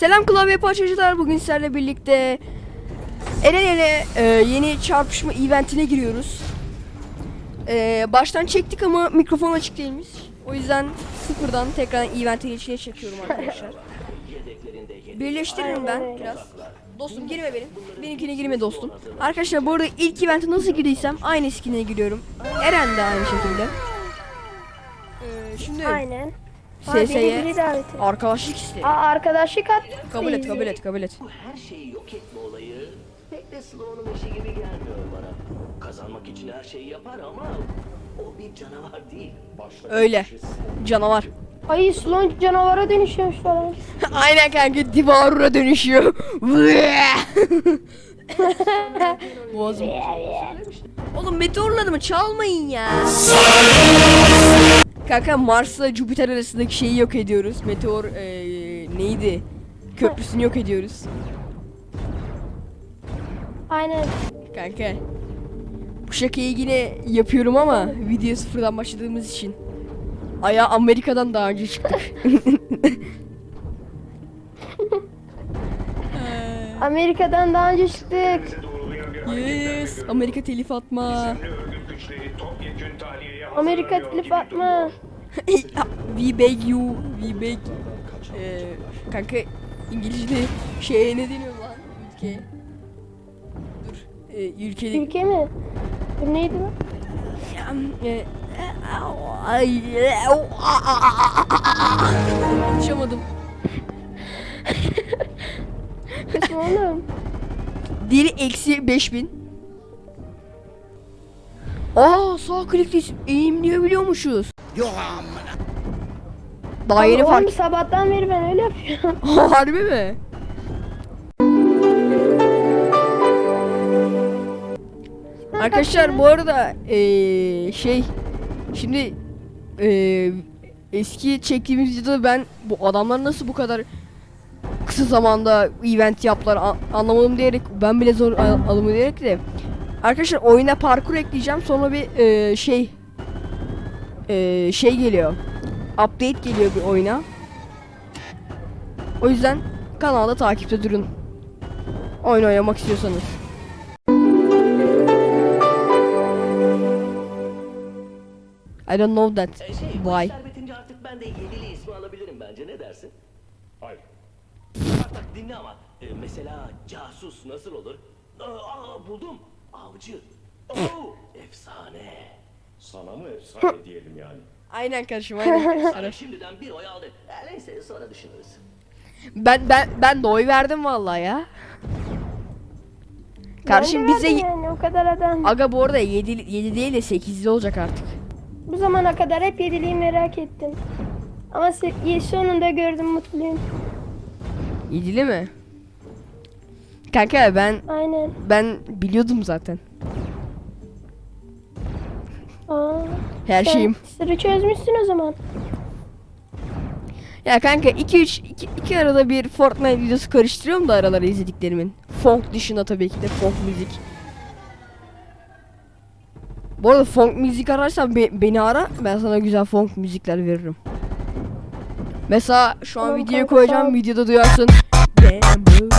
Selam klavye parçacılar. Bugün sizlerle birlikte Eren ele e, yeni çarpışma eventine giriyoruz. E, baştan çektik ama mikrofon açık değilmiş. O yüzden sıfırdan tekrar evente geçişine çekiyorum arkadaşlar. Birleştiririm ben biraz. Dostum girme benim. Benimkine girme dostum. Arkadaşlar bu arada ilk evente nasıl girdiysem aynı skin'e giriyorum. Eren de aynı şekilde. E, şimdi Aynen. Aa, beni SS'ye biri davet arkadaşlık isteği. Aa, arkadaşlık at. Kabul et kabul et kabul et. Bu her şeyi yok etme olayı pek de Sloan'ın işi gibi gelmiyor bana. Kazanmak için her şeyi yapar ama o bir canavar değil. Öyle. Canavar. Ay Sloan canavara dönüşüyormuş falan. Aynen kanka Divarur'a dönüşüyor. Boğazım. Oğlum meteorları mı çalmayın ya. Kanka Mars'la Jüpiter arasındaki şeyi yok ediyoruz. Meteor eee, neydi? Köprüsünü yok ediyoruz. Aynen. Kanka. Bu şakayı yine yapıyorum ama video sıfırdan başladığımız için. Aya Amerika'dan daha önce çıktık. Amerika'dan daha önce çıktık. yes, Amerika telif atma. Amerika telif atma. we beg you, we beg. Ee, kanka İngilizce'de şeye ne deniyor lan ülke? Dur, ee, ülkede... Ülke mi? Bu neydi lan? Ee, konuşamadım. Oğlum. Dili eksi 5000. Aa sağ klikle eğimleyebiliyormuşuz. Yok Daha yeni Oğlum, fark. sabahtan beri ben öyle yapıyorum. Harbi mi? Arkadaşlar bu arada eee, şey şimdi eee, eski çektiğimiz videoda ben bu adamlar nasıl bu kadar kısa zamanda event yaptılar anlamadım diyerek ben bile zor al- alımı diyerek de arkadaşlar oyuna parkur ekleyeceğim sonra bir eee, şey eee, şey geliyor update geliyor bir oyuna o yüzden kanalda takipte durun oyun oynamak istiyorsanız. I don't know that. E şey, Why? işler bitince artık ben de Yedili ismi alabilirim bence ne dersin? Hayır. Bak bak dinle ama e, mesela casus nasıl olur? Aa, aa, buldum. Avcı. Oo, efsane. Sana mı efsane diyelim yani? Aynen kardeşim aynen. Sana şimdiden bir oy aldı. E, neyse sonra düşünürüz. ben ben ben de oy verdim vallahi ya. Kardeşim bize yani o kadar adam. Aga bu arada 7 7 değil de 8'li olacak artık. Bu zamana kadar hep yediliği merak ettim. Ama se- sonunda gördüm mutluyum. 7'li mi? Kanka ben Aynen. ben biliyordum zaten. Aa, Her sen şeyim. Sırrı çözmüşsün o zaman. Ya kanka 2 3 2, 2 arada bir Fortnite videosu karıştırıyorum da aralara izlediklerimin. Funk dışında tabii ki de funk müzik. Bu arada funk müzik ararsan be- beni ara ben sana güzel funk müzikler veririm. Mesela şu an Tamam videoya koyacağım videoda duyarsın. Bamboo.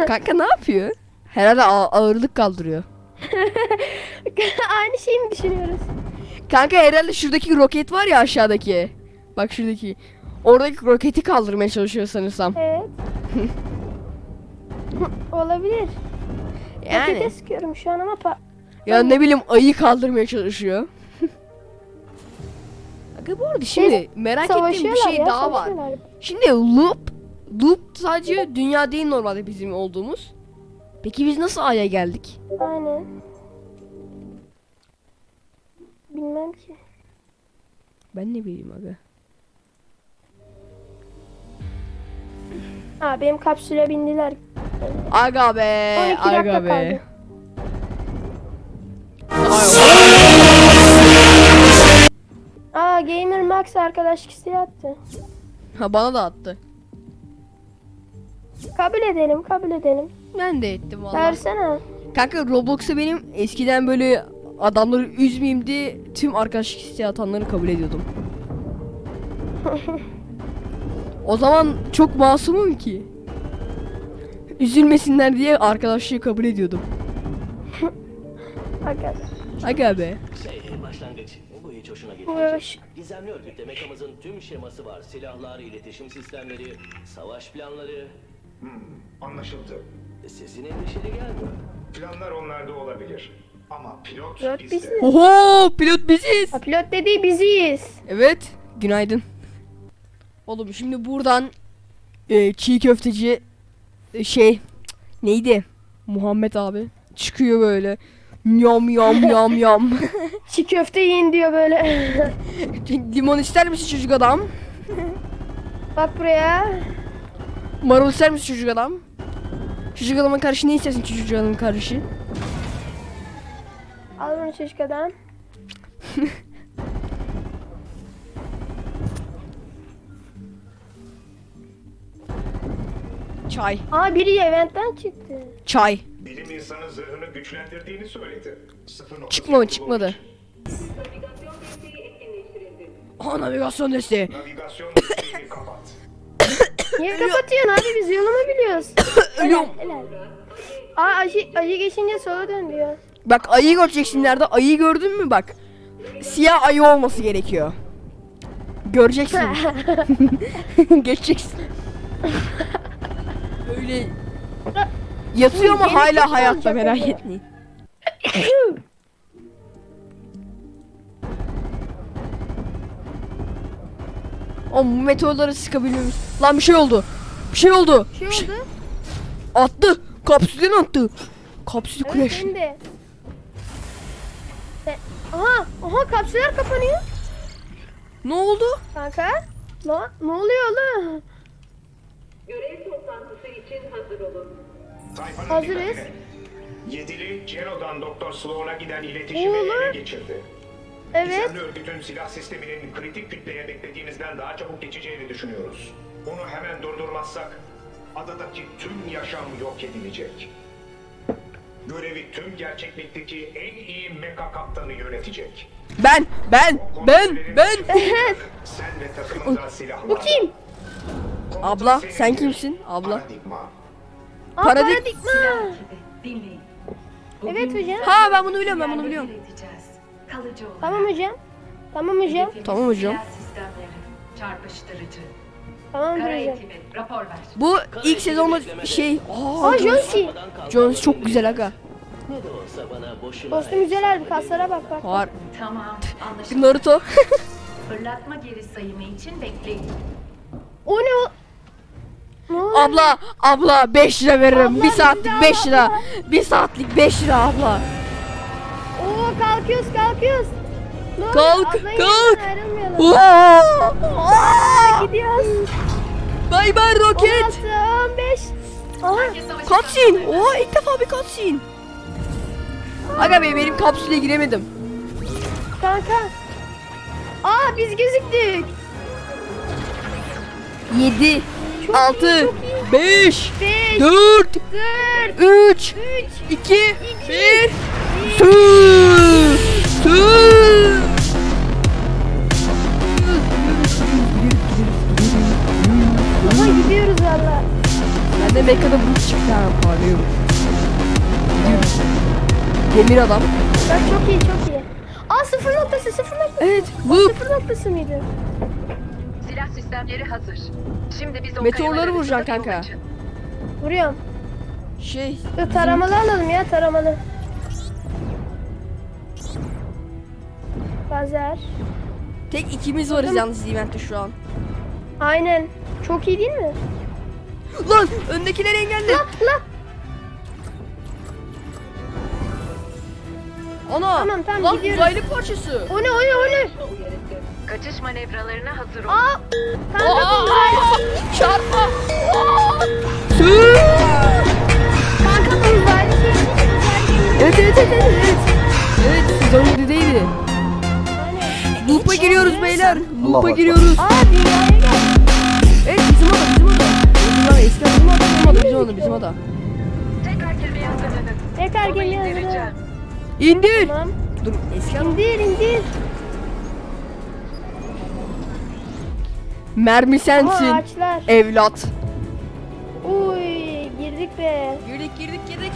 Kanka ne yapıyor? Herhalde ağ- ağırlık kaldırıyor. Aynı şeyi mi düşünüyoruz? Kanka herhalde şuradaki roket var ya aşağıdaki. Bak şuradaki. Oradaki roketi kaldırmaya çalışıyor sanırsam. Evet. Olabilir. Yani. Rokete sıkıyorum şu an ama pa- Ya ne bileyim ayı kaldırmaya çalışıyor. Aga bu arada şimdi merak ettiğim bir savaşıyorlar şey ya, daha var. savaşıyorlar. Şimdi loop loop sadece dünya değil normalde bizim olduğumuz. Peki biz nasıl Ay'a geldik? Aynen. Bilmem ki. Ben ne bileyim aga. Aa benim kapsüle bindiler. Aga be, 12 dakika aga be. kaldı. Aa Gamer Max arkadaş isteği attı. Ha bana da attı. Kabul edelim, kabul edelim. Ben de ettim valla. Versene. Kanka Roblox'a benim eskiden böyle adamları üzmeyeyim diye tüm arkadaşlık isteği atanları kabul ediyordum. o zaman çok masumum ki. Üzülmesinler diye arkadaşlığı kabul ediyordum. Aga. Aga be. Şey, başlangıç. Bu hiç hoşuna Hoş. gitmeyecek. Gizemli tüm şeması var. Silahlar, iletişim sistemleri, savaş planları. Anlaşıldı. Sesin endişeli gelmiyor. Planlar onlarda olabilir. Ama pilot Pilot bizde. bizde. Oho pilot biziz. Ha, pilot dediği biziz. Evet. Günaydın. Oğlum şimdi buradan e, çiğ köfteci e, şey cık, neydi? Muhammed abi çıkıyor böyle. Yam yam yam yam. Çiğ köfte yiyin diyor böyle. Limon ister misin çocuk adam? Bak buraya. Marul ister misin çocuk adam? Çocuk adamın karşı ne istersin çocuk adamın karşı? Al bunu çocuk adam. Çay. Aa biri eventten çıktı. Çay. Bilim insanı zırhını güçlendirdiğini söyledi. Sıfır noktası Çıkmadı. Aa navigasyon desteği. Navigasyon. Niye kapatıyorsun abi biz yolumu biliyoruz. Ölüyorum. Helal. Aa acı, acı geçince sola dön diyor. Bak ayı göreceksin nerede? Ayıyı gördün mü bak. Siyah ayı olması gerekiyor. Göreceksin. Geçeceksin. Öyle yatıyor Yeni hala hayatta merak etmeyin. O meteorları sıkabiliyoruz. Lan bir şey oldu. Bir şey oldu. Bir şey oldu. Attı. Kapsülden attı. Kapsül Evet crash. benim de. Aha, aha kapsüller kapanıyor. Ne oldu? Kanka. Lan ne oluyor oğlum? Görev toplantısı için hazır olun. Hazırız. dikkatine. Yedili, Cero'dan Doktor Sloan'a giden iletişimi ele geçirdi. Evet. Gizemli örgütün silah sisteminin kritik kütleye beklediğinizden daha çabuk geçeceğini düşünüyoruz. Onu hemen durdurmazsak adadaki tüm yaşam yok edilecek. Görevi tüm gerçeklikteki en iyi meka kaptanı yönetecek. Ben, ben, O ben, kontrollerin ben. tüm Sen ve takımında silahlar. Bu kim? Abla, senindir. sen kimsin? Abla. Paradigma. Aa, paradigma. Dinleyin. Evet hocam. Ha ben bunu biliyorum, ben bunu biliyorum. Kalıcı olarak. Tamam hocam. Tamam hocam. Hedefimiz Tamam hocam. silah sistemleri, çarpıştırıcı. Tamam Kara hocam. ekibi, rapor ver. Bu ilk sezonda şey, aa, Aa Jones, Jonsi. Jones çok güzel aga. Ne de olsa bana boşuna... Dostum güzel abi kaslara bak bak. Var. Tamam, anlaşıldı. Naruto. Fırlatma geri sayımı için bekleyin. O ne o? Ne oluyor? abla, abla 5 lira veririm. Abla, bir saatlik güzel 5 lira. abla. Bir saatlik 5 lira abla. Kalkıyoruz kalkıyoruz. Ne oluyor? Kalk, Ablayın kalk. Ayrılmayalım. Aa! Gidiyoruz. Bay bay roket. 16, 15. Aha. Cutscene. Oo ilk defa bir cutscene. Aga be benim kapsüle giremedim. Kanka. Aa biz gözüktük. 7 Çok 6 iyi, çok 5 5, 4 4, 3 3, 2 1 Su! Demir adam. Bak çok iyi çok iyi. Aa sıfır noktası sıfır noktası. Evet. Loop. Sıfır noktası mıydı? Silah sistemleri hazır. Şimdi biz o Meteorları vuracaksın kanka. yol açın. Vuruyorum. Şey. Dur taramalı alalım ya taramalı. Lazer. Tek ikimiz varız yalnız eventte şu an. Aynen. Çok iyi değil mi? Lan öndekileri engelle. Lan lan. Ana. Tamam, tamam, Lan gidiyoruz. uzaylı parçası. O ne o ne o ne? Kaçış manevralarına hazır olun. Aa. Kanka Aa, uzaylı. Çarpma. Kanka bu uzaylı şey Evet evet evet evet. Evet, evet sezon 7'deydi. Aynen. Loop'a giriyoruz beyler. Loop'a giriyoruz. Aa dünyaya gel. Evet bizim adam bizim adam. Bizim adam eski adam bizim ada bizim ada bizim ada. Tekrar girmeye hazırlanın. Tekrar Onu geliyor. İndir. Tamam. Dur eski adam. İndir indir. Mermi sensin. ağaçlar. Evlat. Uy girdik be. Girdik girdik girdik.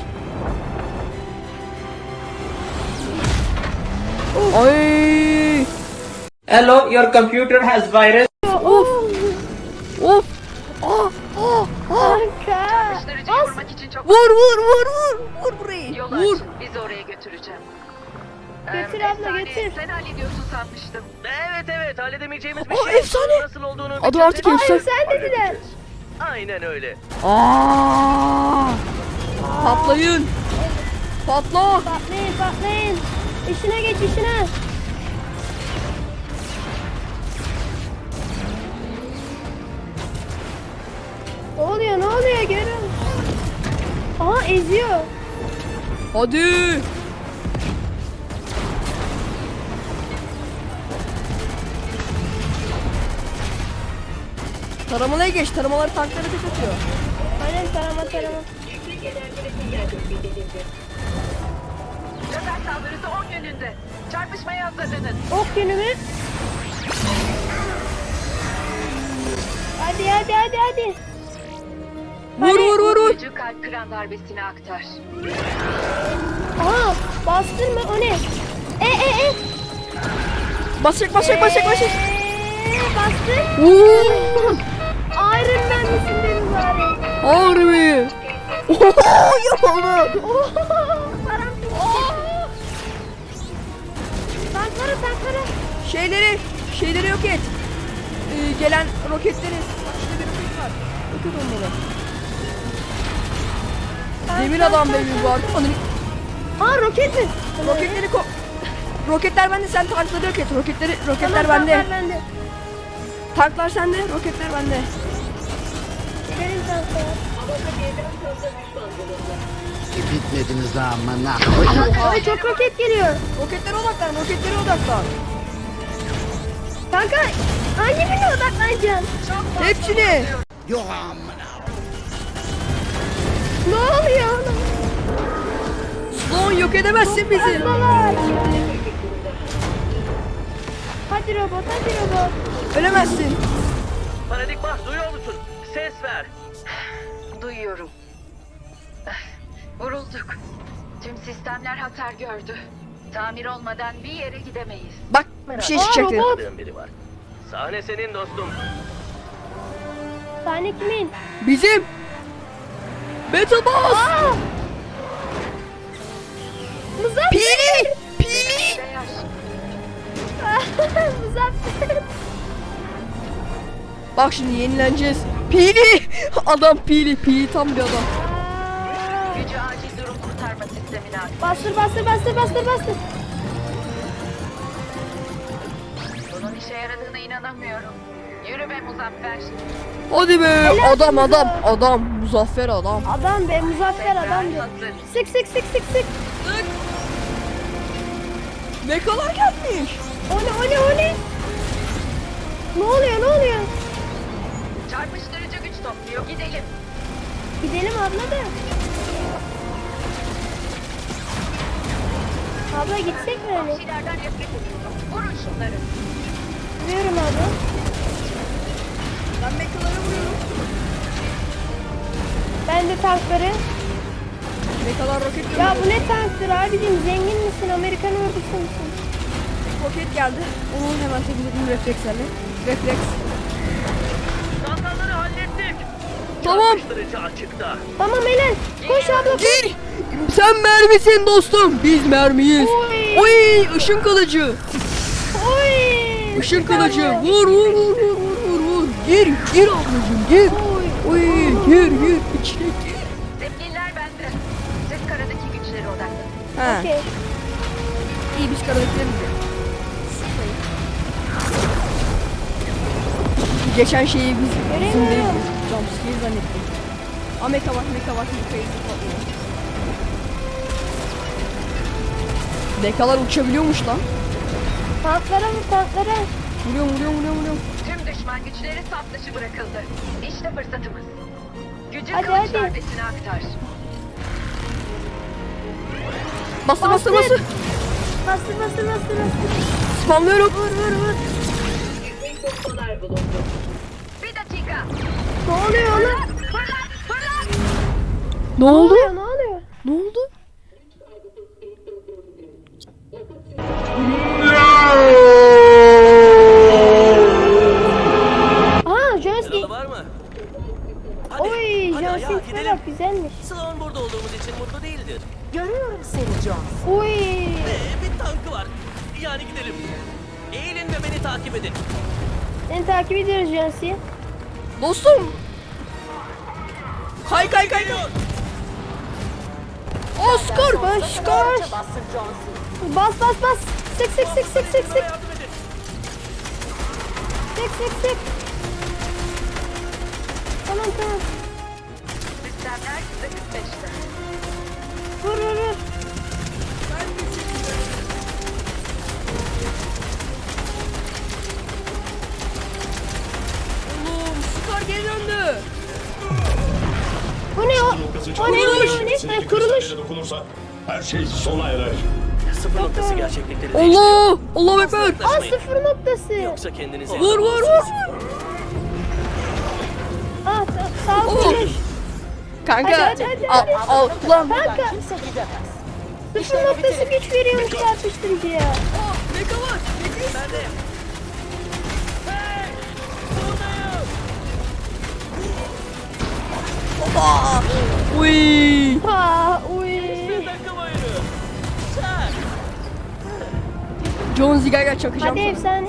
Ay. Hello, your computer has virus. Of. Of. Ah ah ah. Vur vur vur vur. Vur burayı. Vur. Götüreceğim. Götür abla, efsane, götür. Sen hallediyorsun sanmıştım. Evet evet halledemeyeceğimiz bir Aa, şey efsane. Nasıl olduğunu Adı artık bitirdik. efsane. Sen dediler. Aynen öyle. Aa. Patlayın. Patla. Patlayın patlayın. İşine geç işine. Ne oluyor ne oluyor görün. Aha eziyor. Hadi. Taramalaya geç. Taramalar tanklara tek atıyor. Aynen tarama tarama. Lazer saldırısı 10 yönünde. Çarpışmaya hazırlanın. Ok günü mü? Hadi hadi hadi hadi. Vur vur vur vur. Gücü kalp kıran darbesini aktar. Aha bastırma o ne? E e e. Basacak basacak basacak basacak. Eee, Bastır. Uuu. Man misin benim bari? Harbi. Oho yapıldı. Param. Tankları tankları. Şeyleri şeyleri yok et. Ee, gelen roketleri. Bak şurada bir roket var. Yok et onları. Demir adam benim var. Onu- Aa roket mi? Roketleri ko... Roketler bende sen tankları yok et. Roketleri roketler Tamam, bende. tanklar bende. Tanklar sende, roketler bende. Gidelim tanklara. Bitmediniz amına. Ay çok roket geliyor. Roketlere odaklan, roketlere odaklan. Kanka hangi birine odaklanacaksın? Hepsini. Yok amına. Ne oluyor oğlum? Sloan yok edemezsin bizi. Fazlalar. Hadi robot hadi robot. Ölemezsin. Paradigma duyuyor musun? Ses ver. Duyuyorum. Vurulduk. Tüm sistemler hasar gördü. Tamir olmadan bir yere gidemeyiz. Bak bir şey robot. Tanıdığım biri var. Sahne senin dostum. Sahne kimin? Bizim. Battle Boss. Muzaffer. Pili. Pili. Muzaffer. Bak şimdi yenileneceğiz. Pili. Adam pili. Pili tam bir adam. Gücü acil durum kurtarma sistemine aktar. Bastır bastır bastır bastır bastır. Bunun işe yaradığına inanamıyorum. Yürü be Muzaffer. Hadi be. Helal Adam sana. adam. Adam. Muzaffer adam. Adam be Muzaffer adam be. hazır. Sık sık sık sık sık. Ne kadar gelmiş. O ne o ne o ne? Ne oluyor ne oluyor? Topluyor. Gidelim. Gidelim abla da. Abla gitsek mi hani? Vahşilerden nefret ediyorum. Vurun şunları. Vuruyorum abla. Ben mekalara vuruyorum. Ben de tankları. Mekalar roket Ya bu ne tanktır abicim? Zengin misin? Amerikan ordusu musun? Roket geldi. Onu hemen temizledim reflekslerle. Refleks. Tamam. Tamam Elen. Koş abla. koş. Gir. Sen mermisin dostum. Biz mermiyiz. Oy. Oy ışın kılıcı. Oy. Işın kılıcı. Vur vur vur vur vur vur vur. Gir gir ablacığım gir. Oy. Oy gir gir içine gir. Zepplinler bende. Siz karadaki güçleri odaklanın. Ha. Okey. İyi biz karadakilerimiz de. Geçen şeyi biz bizim Göremiyorum. Jumpscare zannettim. Aa meka var meka var mekayı patlıyor. Mekalar uçabiliyormuş lan. Tanklara mı tanklara? Vuruyorum vuruyorum vuruyorum vuruyorum. Tüm düşman güçleri saf dışı bırakıldı. İşte fırsatımız. Gücü Hadi, kılıç hadi. darbesine aktar. Bastı bastı Bastır. bastı. Bastır bastır bastır bastır. Spamlıyorum. Vur vur vur. Bir dakika. Ne oluyor oğlum? Ne oldu? ne oluyor? Ne oldu? Aa Jonesy. var mı? Hadi, Oy hadi ayağa Jonesy gidelim. bak güzelmiş. Sloan burada olduğumuz için mutlu değildir. Uy. Ee, bir tankı var. Yani gidelim. Eğilin ve beni takip edin. Seni takip ediyoruz Jonesy. Dostum. Kay kay kay. kay. Oscar. Oscar. Bas bas bas. Sık sık sık sık sık sık. Sık sık sık. Tamam tamam. Sistemler %45'te. Vur vur vur. Scar geri döndü. Bu ne o? O ne o ne o ne? Kuruluş. dokunursa her şey sona erer. Sıfır noktası gerçeklikleri değiştiriyor. Allah. Allah ekber. Aa sıfır noktası. Yoksa kendinize Vur vur vur. Aa sa- sağ Oo. kuruluş. Kanka. Hadi, hadi, Al hadi. al. Ulan. Kanka. Sıfır noktası güç veriyormuş çarpıştırıcıya. Aa, Mega var. Nerede? Aa. Uy. Ha uy. Takım oyunu. Çak. John Ziggler'e çakacağım. Hadi efsane.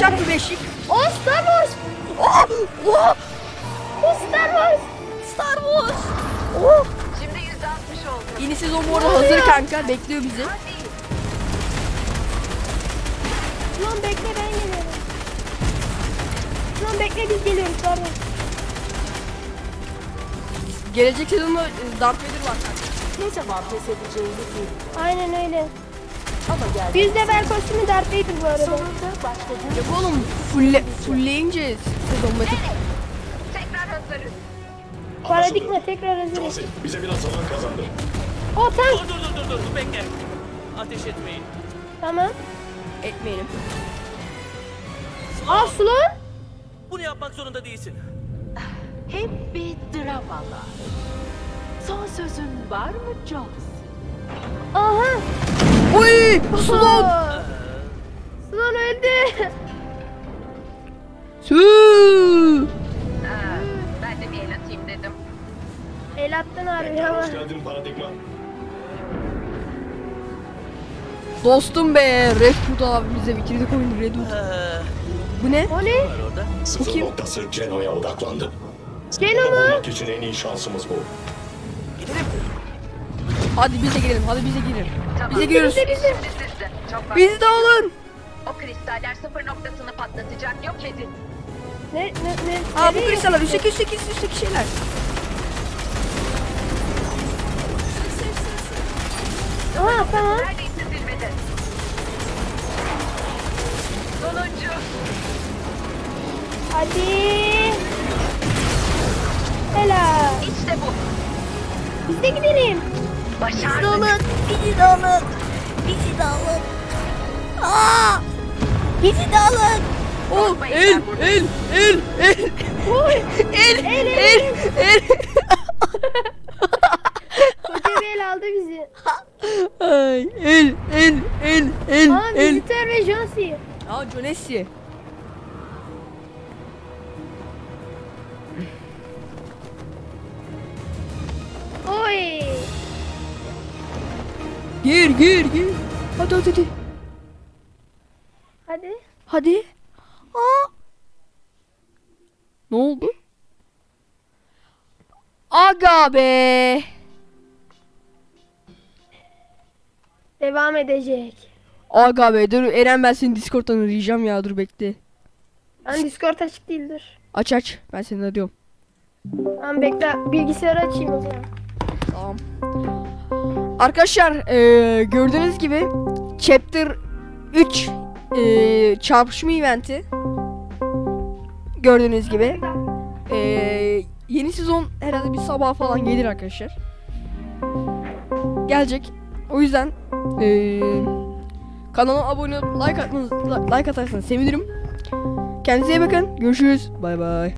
Çak bir beşik. o Star Wars. Oh. Oh. O Star Wars. Star Wars. Oh. Şimdi %60 oldu. Yeni sezon bu arada hazır kanka. Bekliyor bizi. Lan bekle ben geliyorum. Lan bekle biz geliyoruz pardon. Gelecek sezonda e, Darth Vader var kanka. Aynen öyle. Biz de ben kostümü Darth Vader bu arada. Yok oğlum fulle, fullleyince sezon başı. Tekrar hazırız. Paradigma tekrar hazır. Johnson bize biraz zaman kazandır. O tank. Dur dur dur dur dur bekle. Ateş etmeyin. Tamam. Etmeyelim. Aa Sloan. Bunu yapmak zorunda değilsin. Hep bir dramalar. Son sözün var mı Jones? Aha. Uy! Sloan! Aa. Sloan öldü. Sü! Aa, ben de bir el atayım dedim. El attın abi ama. Hoş geldin paradigma. Dostum be! Redwood abimize bitirdik oyunu Redwood. Ee, Bu ne? O ne? orada. Sıfır kim? noktası Geno'ya odaklandı. Geno mu? Bulmak için en iyi şansımız bu. Gidelim. Hadi bize girelim, hadi bize girelim. Tamam. Bize giriyoruz. Bize bize. Çok. Bizi de alın. O kristaller sıfır noktasını patlatacak. Yok edin. Ne ne ne? Aa bu kristaller üstteki üstteki üstteki şeyler. Aha tamam. Neredeyse zirvede. Sonuncu. Hadi. Helal. İşte bu. Biz de gidelim. Başardık. Bizi de alın. Bizi de alın. Aa! Bizi de alın. Oh Korkmayın, el el el el. El el el el. Koca bir el aldı bizi. Ay el el el el Aa el. Vizitör ve Jonesy. Aa Jonesy. Oy. Gir gir gir. Hadi hadi hadi. Hadi. Hadi. Aa. Ne oldu? Aga be. Devam edecek. Aga be dur Eren ben seni Discord'dan arayacağım ya dur bekle. Ben Discord açık değildir. Aç aç ben seni arıyorum. Tamam bekle bilgisayarı açayım o zaman. Arkadaşlar eee, gördüğünüz gibi Chapter 3 eee, çarpışma eventi gördüğünüz gibi eee, yeni sezon herhalde bir sabah falan gelir arkadaşlar. Gelecek. O yüzden eee kanala abone olup like atmanız like atarsanız sevinirim. Kendinize iyi bakın. Görüşürüz. Bay bay.